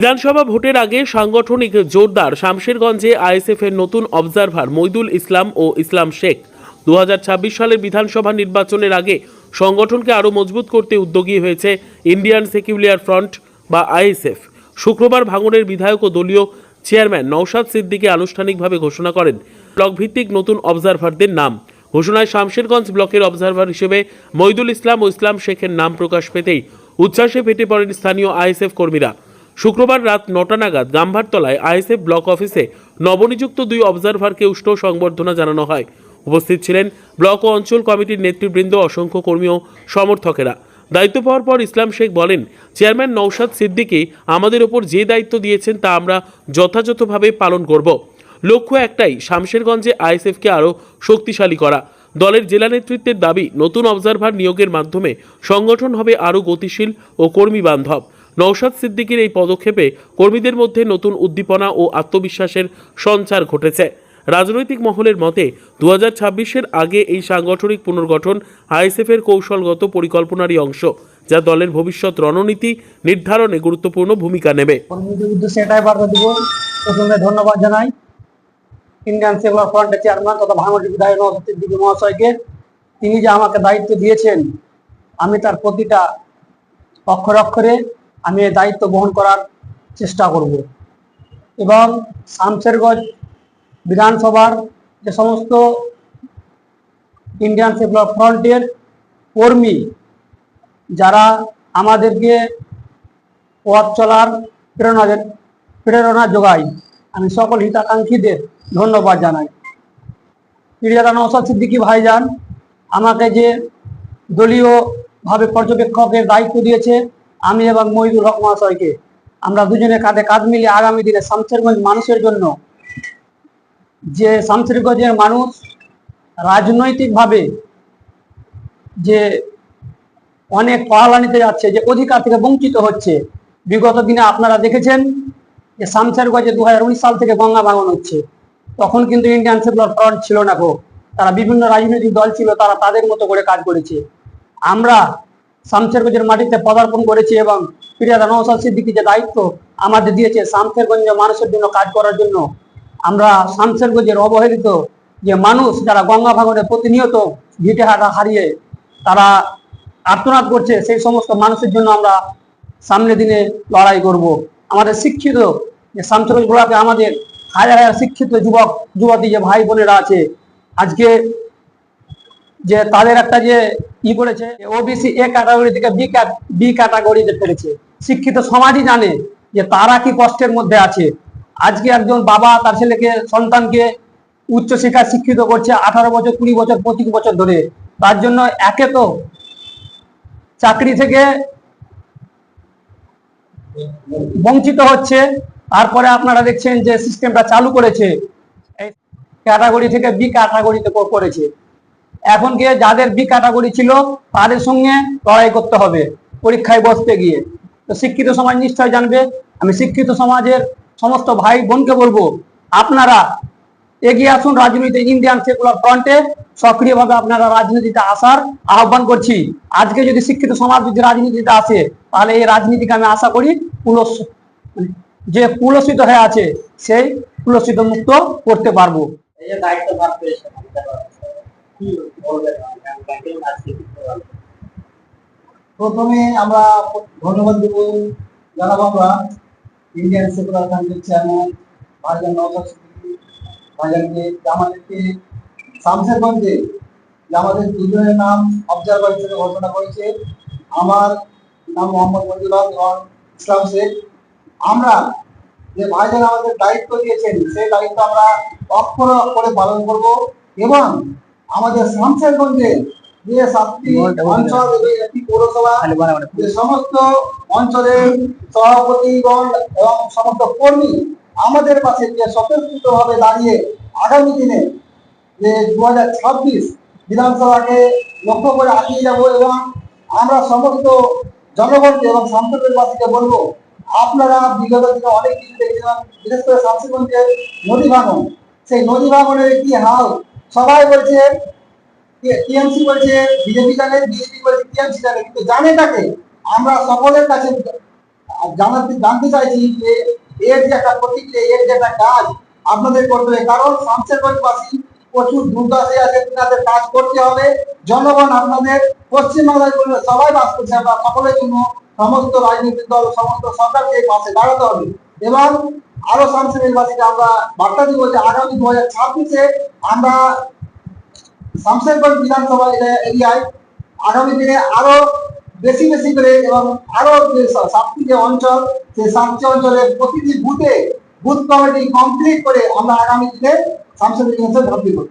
বিধানসভা ভোটের আগে সাংগঠনিক জোরদার শামশেরগঞ্জে আইএসএফ এর নতুন অবজারভার মইদুল ইসলাম ও ইসলাম শেখ। দু হাজার ছাব্বিশ সালের বিধানসভা নির্বাচনের আগে সংগঠনকে আরও মজবুত করতে উদ্যোগী হয়েছে ইন্ডিয়ান সেকিউলিয়ার ফ্রন্ট বা আইএসএফ। শুক্রবার ভাঙনের বিধায়ক ও দলীয় চেয়ারম্যান নওশাদ সিদ্দিকী আনুষ্ঠানিকভাবে ঘোষণা করেন ব্লক ভিত্তিক নতুন অবজারভারদের নাম। ঘোষণায় শামশেরগঞ্জ ব্লকের অবজারভার হিসেবে মইদুল ইসলাম ও ইসলাম শেখের নাম প্রকাশ পেতেই উচ্ছ্বাসে ফেটে পড়েন স্থানীয় আইএসএফ কর্মীরা। শুক্রবার রাত নটা নাগাদ গাম্ভারতলায় আইএসএফ ব্লক অফিসে নবনিযুক্ত দুই অবজারভারকে উষ্ণ সংবর্ধনা জানানো হয়। উপস্থিত ছিলেন ব্লক ও অঞ্চল কমিটির নেতৃবৃন্দ, অসংখ্য কর্মী ও সমর্থকেরা। দায়িত্ব পাওয়ার পর ইসলাম শেখ বলেন, চেয়ারম্যান নৌশাদ সিদ্দিকী আমাদের ওপর যে দায়িত্ব দিয়েছেন তা আমরা যথাযথভাবে পালন করব। লক্ষ্য একটাই, শামশেরগঞ্জে আইএসএফকে আরও শক্তিশালী করা। দলের জেলা নেতৃত্বের দাবি, নতুন অবজারভার নিয়োগের মাধ্যমে সংগঠন হবে আরও গতিশীল ও কর্মী বান্ধব। নৌশাদ সিদ্দিকীর এই পদক্ষেপে কর্মীদের মধ্যে নতুন উদ্দীপনা ও আত্মবিশ্বাসের সঞ্চার ঘটেছে। রাজনৈতিক মহলের মতে দু হাজার আগে এই সাংগঠনিক পুনর্গঠন আইএসএফের কৌশলগত পরিকল্পনারই অংশ, যা দলের ভবিষ্যৎ রণনীতি নির্ধারণে গুরুত্বপূর্ণ ভূমিকা নেবে। ধন্যবাদ জানাই ইন্ডিয়ান সেকুলার ফ্রন্টের চেয়ারম্যান তথা ভাঙড়ি বিধায়ক নওশাদ মহাশয়কে। তিনি যে আমাকে দায়িত্ব দিয়েছেন, আমি তার প্রতিটা অক্ষরে অক্ষরে আমি দায়িত্ব বহন করার চেষ্টা করব। এবং শামশেরগঞ্জ বিধানসভার যে সমস্ত ইন্ডিয়ান সেকুলার ফ্রন্টের কর্মী, যারা আমাদেরকে পথ চলার প্রেরণা প্রেরণা যোগায়, আমি সকল হিতাকাঙ্ক্ষীদের ধন্যবাদ জানাই। ক্রীড়ারা নৌসাদ সিদ্দিকী ভাইজান আমাকে যে দলীয়ভাবে পর্যবেক্ষকের দায়িত্ব দিয়েছে আমি এবং মহিদুল হক মহাশয়কে আমরা দুজনে কাঁধে কাঁধ মিলিয়ে আগামী দিনে শামশেরগঞ্জ মানুষের জন্য যে শামশেরগঞ্জের মানুষ রাজনৈতিকভাবে যে অনেক পড়ালানিতে যাচ্ছে, যে অধিকার থেকে বঞ্চিত হচ্ছে, বিগত দিনে আপনারা দেখেছেন যে শামশেরগঞ্জে দু হাজার সাল থেকে গঙ্গা ভাঙন হচ্ছে। তখন কিন্তু ইন্ডিয়ান সেকুলার ফ্রন্ট ছিল না গো। তারা বিভিন্ন রাজনৈতিক দল ছিল, তারা তাদের মতো করে কাজ করেছে। আমরা শামশেরগঞ্জের মাটিতে পদার্পণ করেছি এবং প্রিয়াদা নৌসাদ সিদ্দিকি যে দায়িত্ব আমাদের দিয়েছে শামশেরগঞ্জের মানুষের জন্য কাজ করার জন্য, আমরা শামশেরগঞ্জের অবহেলিত যে মানুষ যারা গঙ্গা ভাঙনে প্রতিনিয়ত ভিটে হাটা হারিয়ে তারা আর্তনাদ করছে, সেই সমস্ত মানুষের জন্য আমরা সামনে দিনে লড়াই করব। আমাদের শিক্ষিত যে শামসরগঞ্জ গোড়াতে আমাদের হাজার হাজার শিক্ষিত যুবক, যুবতী যে ভাই বোনেরা আছে, আজকে যে তাদের একটা যে ই করেছে ওবিসি এ ক্যাটাগরি থেকে বি বি ক্যাটাগরিতে ফেলেছে। শিক্ষিত সমাজই জানে যে তারা কি কষ্টের মধ্যে আছে। আজকে একজন বাবা তার ছেলেকে, সন্তানকে উচ্চ শিক্ষা শিক্ষিত করছে আঠারো বছর, কুড়ি বছর, পঁচিশ বছর ধরে। তার জন্য একে তো চাকরি থেকে বঞ্চিত হচ্ছে। তারপরে আপনারা দেখছেন যে সিস্টেমটা চালু করেছে। ক্যাটাগরি থেকে বি ক্যাটাগরিতে করেছে এখন গিয়ে যাদের বি ক্যাটাগরি ছিল, তাদের সঙ্গে লড়াই করতে হবে, পরীক্ষায় বসতে গিয়ে। তো শিক্ষিত সমাজ নিশ্চয় জানবে, আমি শিক্ষিত সমাজের সমস্ত ভাই বোনকে বলব, আপনারা এগিয়ে আসুন রাজনীতি ইন্ডিয়ান সেকুলার ফ্রন্টে সক্রিয়ভাবে আপনারা রাজনীতিতে আসার আহ্বান করছি। আজকে যদি শিক্ষিত সমাজ যদি রাজনীতিতে আসে, তাহলে এই রাজনীতিকে আমি আশা করি পুলস মানে যে পুলসিত হয়ে আছে, সেই পুলসিত মুক্ত করতে পারব। দায়িত্ব প্রথমে আমরা ধন্যবাদ দেব জানাব আমরা ইন্ডিয়ান সেকুলার ফ্রন্টের চেয়ারম্যান ভাইজান নওশাদ ভাইজানকে আমাদেরকে শামশেরগঞ্জে যে আমাদের দুজনের নাম অবজারভার হিসেবে ঘোষণা করেছে। আমার নাম মোহাম্মদ এবং ইসলাম শেখ। আমরা যে ভাইজান আমাদের দায়িত্ব দিয়েছেন, সেই দায়িত্ব আমরা অক্ষরে অক্ষরে পালন করব এবং আমাদের শামশেরগঞ্জে যে সাতটি অঞ্চল একটি পৌরসভা যে সমস্ত অঞ্চলের সভাপতিগণ এবং সমস্ত কর্মী আমাদের পাশে যে স্বতঃস্ফূর্ত ভাবে দাঁড়িয়ে আগামী দিনে যে দু হাজার ছাব্বিশ বিধানসভাকে লক্ষ্য করে এগিয়ে যাব এবং আমরা সমস্ত জনগণকে এবং বাসীকে বলব আপনারা বিগত দিনে অনেক কিছু দেখেছিলাম বিশেষ করে শামসিগঞ্জের নদী ভাঙন। সেই নদী ভাঙনের কি হাল? সবাই বলছে টিএমসি বলছে, বিজেপি জানে, বিজেপি বলছে টিএমসি জানে, কিন্তু জানে তাকে আমরা সকলের কাছে জানাতে জানতে চাইছি যে এর যে একটা প্রতিক্রিয়া, এর যে একটা কাজ আপনাদের করতে হবে। কারণ শামসেরগঞ্জবাসী প্রচুর দুর্দশে আছে, তাদের কাজ করতে হবে। জনগণ আপনাদের পশ্চিমবাংলায় সবাই বাস করছে, আমরা সকলের জন্য সমস্ত রাজনৈতিক দল, সমস্ত সরকারকে পাশে দাঁড়াতে হবে। এবং আরও শামসেরগঞ্জবাসীকে আমরা বার্তা দিব যে আগামী দু হাজার ছাব্বিশে আমরা শামসেরগঞ্জ বিধানসভা এরিয়ায় আগামী দিনে আরও বেশি বেশি করে এবং আরও যে সাতটি যে অঞ্চল সেই সাতটি অঞ্চলে প্রতিটি বুথে বুথ কমিটি কমপ্লিট করে আমরা আগামী দিনে শামসেরগঞ্জে ভর্তি করব